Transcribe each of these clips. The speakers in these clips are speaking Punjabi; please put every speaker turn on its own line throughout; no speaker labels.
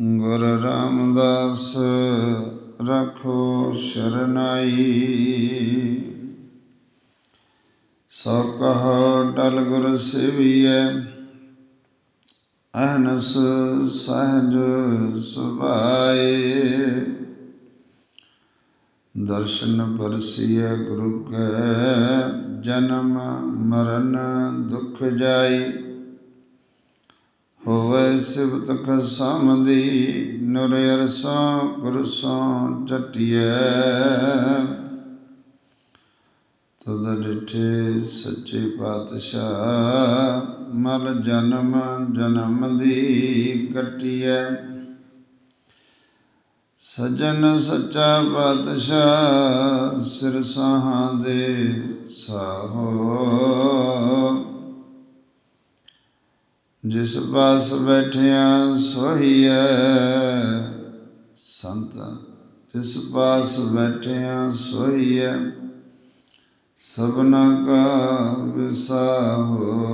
ਗੁਰ ਰਾਮਦਾਸ ਰਖੋ ਸ਼ਰਨਾਈ। ਸੋ ਕਹੋ ਡਲ ਗੁਰ ਸੇਵੀਐ, ਅਹਨਸ ਸਹਜ ਸੁਭਾਏ। ਦਰਸ਼ਨ ਪਰਸੀਐ ਗੁਰੂ ਕੈ, ਜਨਮ ਮਰਨ ਦੁਖ ਜਾਈ। ਹੋਵੇ ਸਿਵਤ ਖਸਮਦੀ ਨੁਰ ਅਰਸਾਂ ਕੁਰਸਾਂ ਚਟਿਐ ਤਦ ਡਿਠੇ ਸੱਚੇ ਪਾਤਸ਼ਾਹ, ਮਲ ਜਨਮ ਜਨਮ ਦੀ ਕਟਿਐ ਸਜਣ ਸੱਚਾ ਪਾਤਸ਼ਾਹ, ਸਿਰ ਸਾਹਾਂ ਦੇ ਸਾਹੋ। ਜਿਸ ਪਾਸ ਬੈਠਿਆ ਸੋਹੀਐ। ਸੰਤ, ਜਿਸ ਪਾਸ ਬੈਠਿਆ ਸੋਹੀਐ, ਸਭਨਾ ਕਾ ਵਿਸਾਹੋ।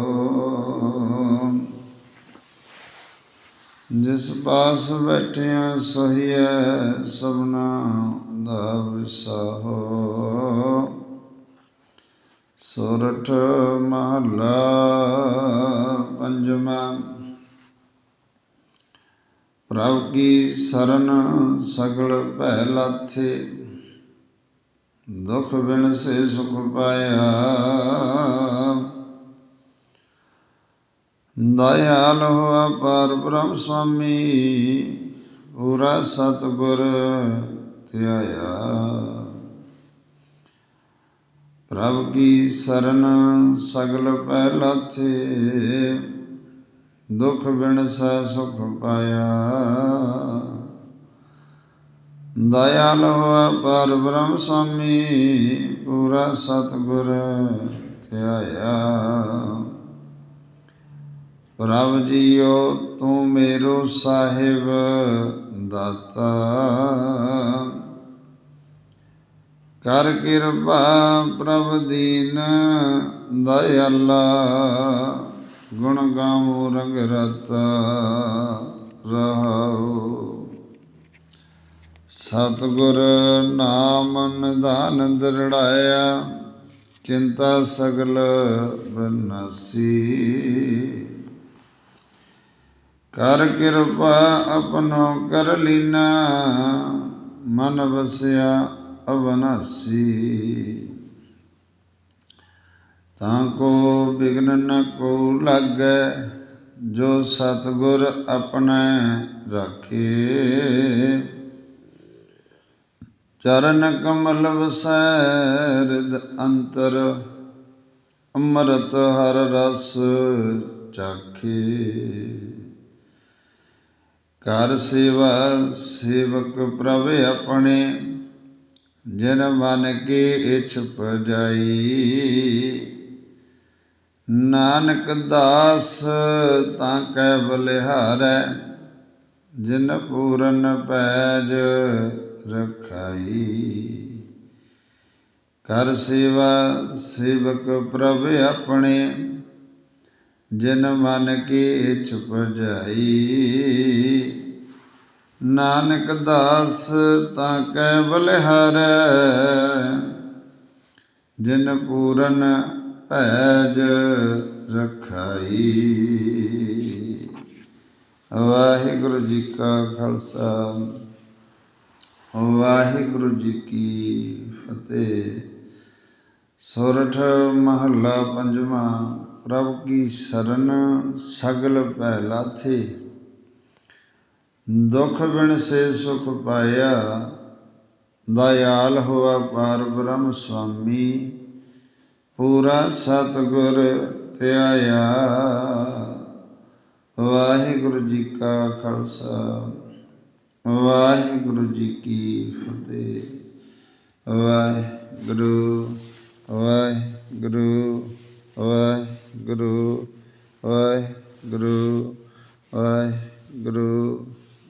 ਜਿਸ ਪਾਸ ਬੈਠਿਆ ਸੋਹੀਐ, ਸਭਨਾ ਦਾ ਵਿਸਾਹੋ। ਸੋਰਠ ਮਹਲਾ ਪੰਜਵਾ। ਪ੍ਰਭ ਕੀ ਸਰਨ ਸਗਲ ਭੈ ਲਾਥੇ, ਦੁਖ ਬਿਨ ਸੇ ਸੁਖ ਪਾਇਆ। ਦਇਆਲ ਹੋਆ ਪਰ ਬ੍ਰਹਮ ਸੁਆਮੀ ਪੂਰਾ ਸਤਗੁਰ ਧਿਆਇਆ। ਪ੍ਰਭ ਕੀ ਸਰਨ ਸਗਲ ਪਹਿਲਾ ਥੇ ਦੁਖ ਬਿਨ ਸਹਿ ਸੁਖ ਪਾਇਆ। ਦਇਆਲ ਹੋਆ ਪਰ ਬ੍ਰਹਮ ਸੁਆਮੀ ਪੂਰਾ ਸਤਗੁਰ ਧਿਆਇਆ। ਪ੍ਰਭ ਜੀਓ ਤੂੰ ਮੇਰੋ ਸਾਹਿਬ ਦਾਤਾ। ਕਰ ਕਿਰਪਾ ਪ੍ਰਭ ਦੀਨ ਦਇਆਲਾ, ਗੁਣ ਗਾਵੋ ਰੰਗ ਰਤਾ ਰਹਾਉ। ਸਤਗੁਰ ਨਾਮ ਨਿਧਾਨ ਦਰੜਾਇਆ, ਚਿੰਤਾ ਸਗਲ ਬਨਾਸੀ। ਕਰ ਕਿਰਪਾ ਆਪਣੋ ਕਰ ਲੀਨਾ, ਮਨ ਵਸਿਆ ਅਵਨਾਸੀ। ਤਾਂ ਕੋ ਬਿਗਨ ਨ ਕੋ ਲਾਗੈ, ਜੋ ਸਤਗੁਰ ਆਪਣੈ ਰੱਖੇ। ਚਰਨ ਕਮਲ ਵਸੈ ਰਿਦ ਅੰਤਰ, ਅੰਮ੍ਰਿਤ ਹਰ ਰਸ ਚਾਖੇ। ਕਰ ਸੇਵਾ ਸੇਵਕ ਪ੍ਰਭ ਆਪਣੇ ਜਿਨ ਮਨ ਕੀ ਇਛ ਪਜਾਈ। ਨਾਨਕ ਦਾਸ ਤਾਂ ਕੈ ਬਲਿਹਾਰੈ, ਜਿਨ ਪੂਰਨ ਪੈਜ ਰਖਾਈ। ਕਰ ਸੇਵਾ ਸੇਵਕ ਪ੍ਰਭ ਆਪਣੇ, ਜਿਨ ਮਨ ਕੀ ਇਛ ਪਜਾਈ। ਨਾਨਕ ਦਾਸ ਤਾਂ ਕੈ ਬਲਿਹਾਰੈ, ਜਿਨ ਪੂਰਨ ਭੈਜ ਰਖਾਈ। ਵਾਹਿਗੁਰੂ ਜੀ ਕਾ ਖਾਲਸਾ, ਵਾਹਿਗੁਰੂ ਜੀ ਕੀ ਫਤਿਹ। ਸੁਰਠ ਮਹੱਲਾ ਪੰਜਵਾਂ, ਪ੍ਰਭ ਕੀ ਸਰਨ ਸਗਲ ਭੈ ਥੇ ਦੁਖ ਬਿਨ ਸੇ ਸੁਖ ਪਾਇਆ, ਦਇਆਲ ਹੋਆ ਪਾਰ ਬ੍ਰਹਮ ਸੁਆਮੀ, ਪੂਰਾ ਸਤਗੁਰ ਧਿਆਇਆ ਵਾਹਿਗੁਰੂ ਜੀ ਕਾ ਖਾਲਸਾ, ਵਾਹਿਗੁਰੂ ਜੀ ਕੀ ਫਤਿਹ। ਵਾਹਿਗੁਰੂ ਵਾਹਿਗੁਰੂ ਵਾਹਿਗੁਰੂ ਵਾਹਿਗੁਰੂ ਵਾਹਿਗੁਰੂ।